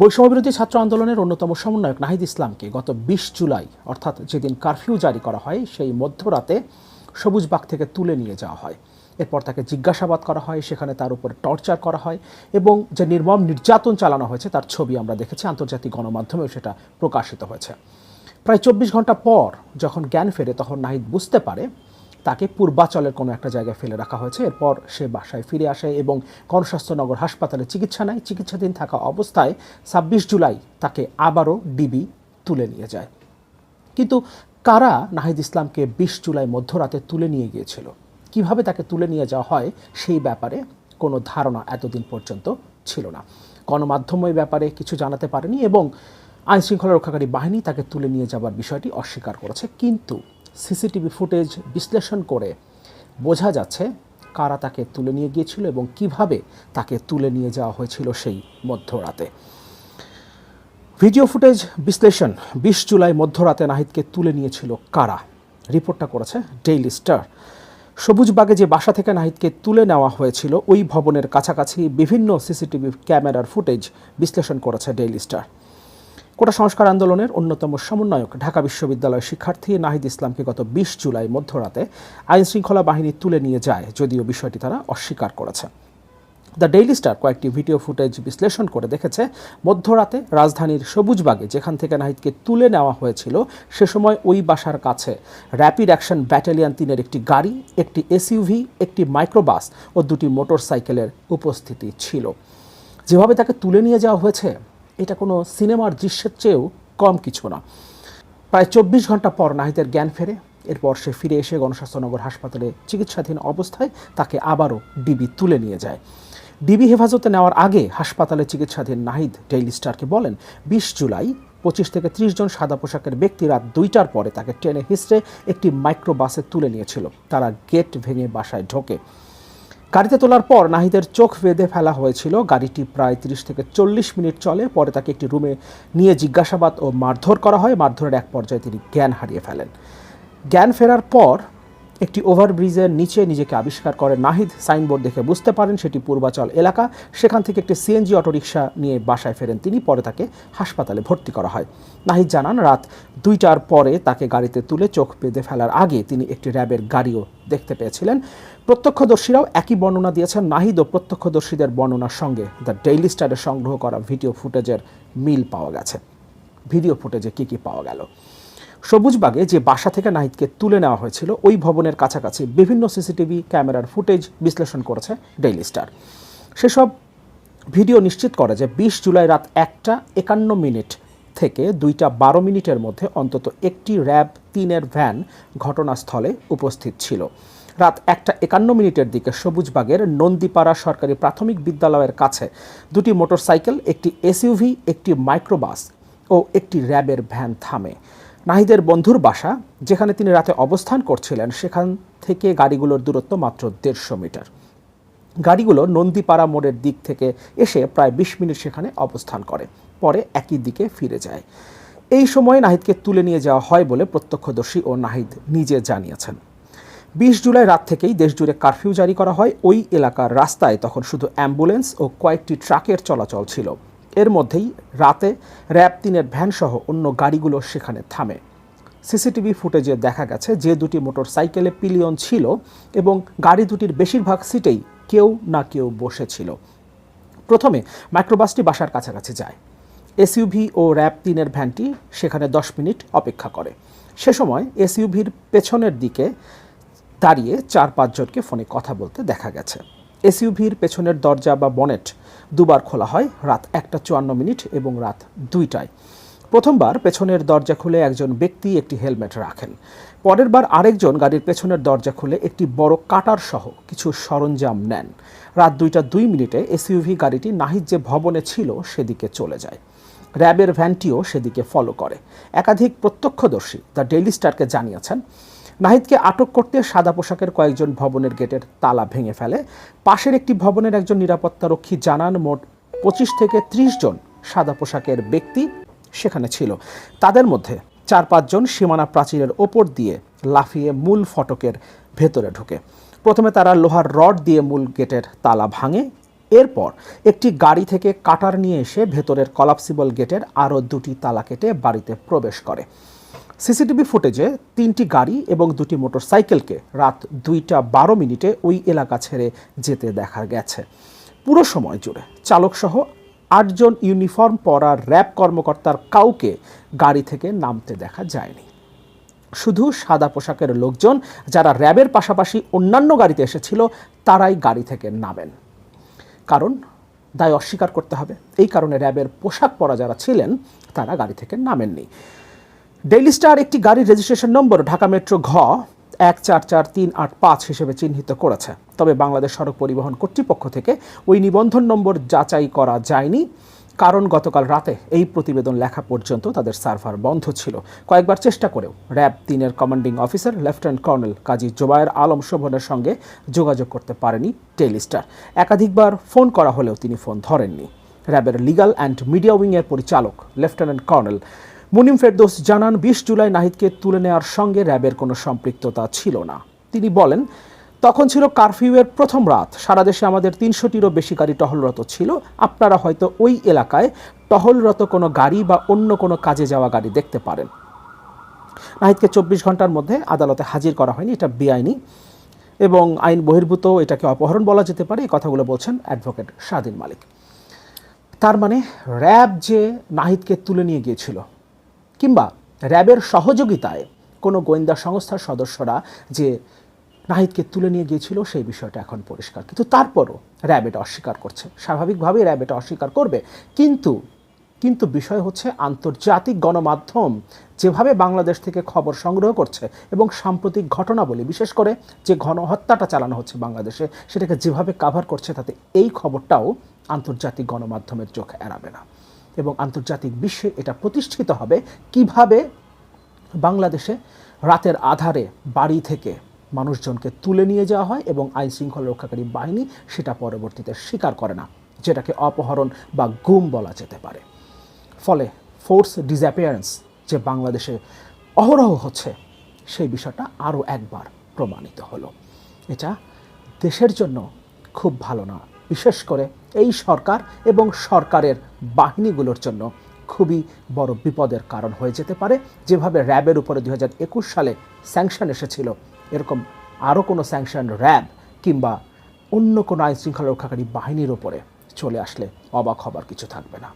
বৈষম্যবিরোধী ছাত্র আন্দোলনের অন্যতম সমন্বয়ক নাহিদ ইসলামকে গত বিশ জুলাই, অর্থাৎ যেদিন কারফিউ জারি করা হয়, সেই মধ্যরাতে সবুজবাগ থেকে তুলে নিয়ে যাওয়া হয়। এরপর তাকে জিজ্ঞাসাবাদ করা হয়, সেখানে তার উপর টর্চার করা হয় এবং যে নির্মম নির্যাতন চালানো হয়েছে, তার ছবি আমরা দেখেছি, আন্তর্জাতিক গণমাধ্যমেও সেটা প্রকাশিত হয়েছে। প্রায় চব্বিশ ঘণ্টা পর যখন জ্ঞান ফেরে, তখন নাহিদ বুঝতে পারে তাকে পূর্বাচলের কোনো একটা জায়গায় ফেলে রাখা হয়েছে। এরপর সে বাসায় ফিরে আসে এবং গণস্বাস্থ্যনগর হাসপাতালে চিকিৎসা নেয়। চিকিৎসাধীন থাকা অবস্থায় ছাব্বিশ জুলাই তাকে আবারও ডিবি তুলে নিয়ে যায়। কিন্তু কারা নাহিদ ইসলামকে বিশ জুলাই মধ্যরাতে তুলে নিয়ে গিয়েছিল? কীভাবে তাকে তুলে নিয়ে যাওয়া হয় সেই ব্যাপারে কোনো ধারণা এতদিন পর্যন্ত ছিল না। গণমাধ্যম এই ব্যাপারে কিছু জানাতে পারেনি এবং আইনশৃঙ্খলা রক্ষাকারী বাহিনী তাকে তুলে নিয়ে যাবার বিষয়টি অস্বীকার করেছে। কিন্তু সিসিটিভি ফুটেজ বিশ্লেষণ করে বোঝা যাচ্ছে কারা তাকে তুলে নিয়ে গিয়েছিল এবং কীভাবে তাকে তুলে নিয়ে যাওয়া হয়েছিল সেই মধ্যরাতে। ভিডিও ফুটেজ বিশ্লেষণ, বিশ জুলাই মধ্যরাতে নাহিদকে তুলে নিয়েছিল কারা? রিপোর্টটা করেছে ডেইলি স্টার। সবুজবাগে যে বাসা থেকে নাহিদকে তুলে নেওয়া হয়েছিল, ওই ভবনের কাছাকাছি বিভিন্ন সিসিটিভি ক্যামেরার ফুটেজ বিশ্লেষণ করেছে ডেইলি স্টার। কোটা সংস্কার আন্দোলনের অন্যতম সমন্বয়ক ঢাকা বিশ্ববিদ্যালয়ের শিক্ষার্থী নাহিদ ইসলামকে গত বিশ জুলাই মধ্যরাতে আইনশৃঙ্খলা বাহিনী তুলে নিয়ে যায়, যদিও বিষয়টি তারা অস্বীকার করেছে। দ্য ডেইলি স্টার কয়েকটি ভিডিও ফুটেজ বিশ্লেষণ করে দেখেছে, মধ্যরাতে রাজধানীর সবুজবাগে যেখান থেকে নাহিদকে তুলে নেওয়া হয়েছিল, সে সময় ওই বাসার কাছে র্যাপিড অ্যাকশন ব্যাটালিয়ান তিনের একটি গাড়ি, একটি এসইউভি, একটি মাইক্রোবাস ও দুটি মোটরসাইকেলের উপস্থিতি ছিল। যেভাবে তাকে তুলে নিয়ে যাওয়া হয়েছে এটা কোনো সিনেমার দৃশ্যের চেয়েও কম কিছু না। প্রায় চব্বিশ ঘণ্টা পর নাহিদের জ্ঞান ফেরে, এরপর সে ফিরে এসে গণস্বাস্থ্যনগর হাসপাতালে চিকিৎসাধীন অবস্থায় তাকে আবারও ডিবি তুলে নিয়ে যায়। ডিবি হেফাজতে নেওয়ার আগে হাসপাতালে চিকিৎসাধীন নাহিদ ডেইলি স্টারকে বলেন, বিশ জুলাই পঁচিশ থেকে ত্রিশ জন সাদা পোশাকের ব্যক্তি রাত দুইটার পরে তাকে ট্রেনে হিসড়ে একটি মাইক্রোবাসে তুলে নিয়েছিল। তারা গেট ভেঙে বাসায় ঢোকে। গাড়িতে তোলার পর নাহিদের চোখ বেঁধে ফেলা হয়েছিল। গাড়িটি প্রায় তিরিশ থেকে চল্লিশ মিনিট চলে। পরে তাকে একটি রুমে নিয়ে জিজ্ঞাসাবাদ ও মারধর করা হয়। মারধরের এক পর্যায়ে তিনি জ্ঞান হারিয়ে ফেলেন। জ্ঞান ফেরার পর একটি ওভারব্রিজের নিচে নিজেকে আবিষ্কার করে নাহিদ সাইনবোর্ড দেখে বুঝতে পারেন সেটি পূর্বাচল এলাকা। সেখান থেকে একটি সিএনজি অটোরিকশা নিয়ে বাসায় ফেরেন তিনি, পরে তাকে হাসপাতালে ভর্তি করা হয়। নাহিদ জানান, রাত দুইটার পরে তাকে গাড়িতে তুলে চোখ বেঁধে ফেলার আগে তিনি একটি র্যাবের গাড়িও দেখতে পেয়েছিলেন। প্রত্যক্ষদর্শীরাও একই বর্ণনা দিয়েছেন। নাহিদ ও প্রত্যক্ষদর্শীদের বর্ণনার সঙ্গে দ্য ডেইলি স্টারে সংগ্রহ করা ভিডিও ফুটেজের মিল পাওয়া গেছে। ভিডিও ফুটেজে কী কী পাওয়া গেল? সবুজবাগে যে বাসা থেকে নাহিদকে তুলে নেওয়া হয়েছিল, ওই ভবনের কাছাকাছি বিভিন্ন সিসিটিভি ক্যামেরার ফুটেজ বিশ্লেষণ করেছে ডেইলি স্টার। সেসব ভিডিও নিশ্চিত করে যে বিশ জুলাই রাত একটা একান্ন মিনিট থেকে দুইটা বারো মিনিটের মধ্যে অন্তত একটি র্যাব তিনের ভ্যান ঘটনাস্থলে উপস্থিত ছিল। রাত একটা একান্ন মিনিটের দিকে সবুজবাগের নন্দীপাড়া সরকারি প্রাথমিক বিদ্যালয়ের কাছে দুটি মোটরসাইকেল, একটি এসইউভি, একটি মাইক্রোবাস ও একটি র্যাবের ভ্যান থামে। নাহিদের বন্ধুর বাসা, যেখানে তিনি রাতে অবস্থান করছিলেন, সেখান থেকে গাড়িগুলোর দূরত্ব মাত্র দেড়শো মিটার। গাড়িগুলো নন্দীপাড়া মোড়ের দিক থেকে এসে প্রায় বিশ মিনিট সেখানে অবস্থান করে, পরে একই দিকে ফিরে যায়। এই সময়ে নাহিদকে তুলে নিয়ে যাওয়া হয় বলে প্রত্যক্ষদর্শী ও নাহিদ নিজে জানিয়েছেন। বিশ জুলাই রাত থেকেই দেশজুড়ে কারফিউ জারি করা হয়। ওই এলাকার রাস্তায় তখন শুধু অ্যাম্বুলেন্স ও কয়েকটি ট্রাকের চলাচল ছিল। এর মধ্যেই রাতে র্যাব তিনের ভ্যানসহ অন্য গাড়িগুলো সেখানে থামে। সিসিটিভি ফুটেজে দেখা গেছে যে দুটি মোটর সাইকেলে পিলিয়ন ছিল এবং গাড়ি দুটির বেশিরভাগ সিটেই কেউ না কেউ বসেছিল। প্রথমে মাইক্রোবাসটি বাসার কাছাকাছি যায়। এসইউভি ও র্যাব তিনের ভ্যানটি সেখানে দশ মিনিট অপেক্ষা করে। সে সময় এসইউভির পেছনের দিকে দাঁড়িয়ে চার পাঁচজনকে ফোনে কথা বলতে দেখা গেছে। এসইউভির পেছনের দরজা বা বনেট দুবার খোলা হয়, রাত একটা চুয়ান্ন মিনিট এবং রাত দুইটায়। প্রথমবার পেছনের দরজা খুলে একজন ব্যক্তি একটি হেলমেট রাখেন। পরের বার আরেকজন গাড়ির পেছনের দরজা খুলে একটি বড় কাটার সহ কিছু সরঞ্জাম নেন। রাত দুইটা দুই মিনিটে এসইউভি গাড়িটি নাহিদ যে ভবনে ছিল সেদিকে চলে যায়। র্যাবের ভ্যানটিও সেদিকে ফলো করে। একাধিক প্রত্যক্ষদর্শী দ্য ডেইলি স্টারকে জানিয়েছেন নাহিদকে আটক করতে সাদা পোশাকের কয়েকজন ভবনের গেটের তালা ভেঙে ফেলে। পাশের একটি ভবনের একজন নিরাপত্তারক্ষী জানান, মোট পঁচিশ থেকে ত্রিশ জন সাদা পোশাকের ব্যক্তি সেখানে ছিল। তাদের মধ্যে চার পাঁচজন সীমানা প্রাচীরের ওপর দিয়ে লাফিয়ে মূল ফটকের ভেতরে ঢুকে। প্রথমে তারা লোহার রড দিয়ে মূল গেটের তালা ভাঙে। এরপর একটি গাড়ি থেকে কাটার নিয়ে এসে ভেতরের কলাপসিবল গেটের আরও দুটি তালা কেটে বাড়িতে প্রবেশ করে। সিসিটিভি ফুটেজে তিনটি গাড়ি এবং দুটি মোটরসাইকেলকে রাত দুইটা বারো মিনিটে ওই এলাকা ছেড়ে যেতে দেখা গেছে। পুরো সময় জুড়ে চালকসহ আটজন ইউনিফর্ম পরা র্যাব কর্মকর্তার কাউকে গাড়ি থেকে নামতে দেখা যায়নি। শুধু সাদা পোশাকের লোকজন যারা র্যাবের পাশাপাশি অন্যান্য গাড়িতে এসেছিল, তারাই গাড়ি থেকে নামেন। কারণ দায় অস্বীকার করতে হবে। এই কারণে র্যাবের পোশাক পরা যারা ছিলেন, তারা গাড়ি থেকে নামেননি। ডেইলি স্টার একটি গাড়ির রেজিস্ট্রেশন নম্বর ঢাকা মেট্রো ঘ এক চার চার তিন আট পাঁচ হিসেবে চিহ্নিত করেছে। তবে বাংলাদেশ সড়ক পরিবহন কর্তৃপক্ষ থেকে ওই নিবন্ধন নম্বর যাচাই করা যায়নি। কারণ গতকাল রাতে এই প্রতিবেদন লেখা পর্যন্ত তাদের সার্ভার বন্ধ ছিল। কয়েকবার চেষ্টা করেও র্যাব তিনের commanding officer lieutenant colonel Kazi Zobayer Alam শোভনের সঙ্গে যোগাযোগ করতে পারেনি টেলিস্টার একাধিকবার ফোন করা হলেও তিনি ফোন ধরেননি। র্যাবের লিগাল অ্যান্ড মিডিয়া উইংয়ের পরিচালক লেফটেন্যান্ট কর্নেল মুনিম ফেরদৌস জানান, বিশ জুলাই নাহিদকে তুলে নেওয়ার সঙ্গে র্যাবের কোনো সম্পৃক্ততা ছিল না। তিনি বলেন, তখন ছিল কারফিউয়ের প্রথম রাত। সারা দেশে আমাদের তিনশোটিরও বেশি গাড়ি টহলরত ছিল। আপনারা হয়তো ওই এলাকায় টহলরত কোনো গাড়ি বা অন্য কোনো কাজে যাওয়া গাড়ি দেখতে পারেন। নাহিদকে চব্বিশ ঘণ্টার মধ্যে আদালতে হাজির করা হয়নি, এটা বেআইনি। এবং আইন বহির্ভূত, এটাকে অপহরণ বলা যেতে পারে, এই কথাগুলো বলছেন অ্যাডভোকেট স্বাধীন মালিক। তার মানে র্যাব যে নাহিদকে তুলে নিয়ে গিয়েছিল কিংবা র্যাবের সহযোগিতায় কোনো গোয়েন্দা সংস্থার সদস্যরা যে নাহিদকে তুলে নিয়ে গিয়েছিল সেই বিষয়টা এখন পরিষ্কার। কিন্তু তারপরও র্যাব এটা অস্বীকার করছে। স্বাভাবিকভাবেই র্যাব এটা অস্বীকার করবে। কিন্তু কিন্তু বিষয় হচ্ছে আন্তর্জাতিক গণমাধ্যম যেভাবে বাংলাদেশ থেকে খবর সংগ্রহ করছে এবং সাম্প্রতিক ঘটনাবলী, বিশেষ করে যে গণহত্যাটা চালানো হচ্ছে বাংলাদেশে, সেটাকে যেভাবে কাভার করছে তাতে এই খবরটাও আন্তর্জাতিক গণমাধ্যমের চোখ এড়াবে না। এবং আন্তর্জাতিক বিশ্বে এটা প্রতিষ্ঠিত হবে। কীভাবে? বাংলাদেশে রাতের আধারে বাড়ি থেকে মানুষজনকে তুলে নিয়ে যাওয়া হয় এবং আইন শৃঙ্খলা রক্ষাকারী বাহিনী সেটা পরবর্তীতে স্বীকার করে না, যেটাকে অপহরণ বা গুম বলা যেতে পারে। ফলে ফোর্স ডিসঅ্যাপিয়ারেন্স যে বাংলাদেশে অহরহ হচ্ছে, সেই বিষয়টা আরও একবার প্রমাণিত হলো। এটা দেশের জন্য খুব ভালো না। বিশেষ করে এই সরকার এবং সরকারের বাহিনীগুলোর জন্য খুবই বড় বিপদের কারণ হয়ে যেতে পারে। যেভাবে র্যাবের উপরে দু হাজার একুশ সালে স্যাংশন এসেছিল, এরকম আরও কোনো স্যাংশন র্যাব কিংবা অন্য কোনো আইনশৃঙ্খলা রক্ষাকারী বাহিনীর ওপরে চলে আসলে অবাক হবার কিছু থাকবে না।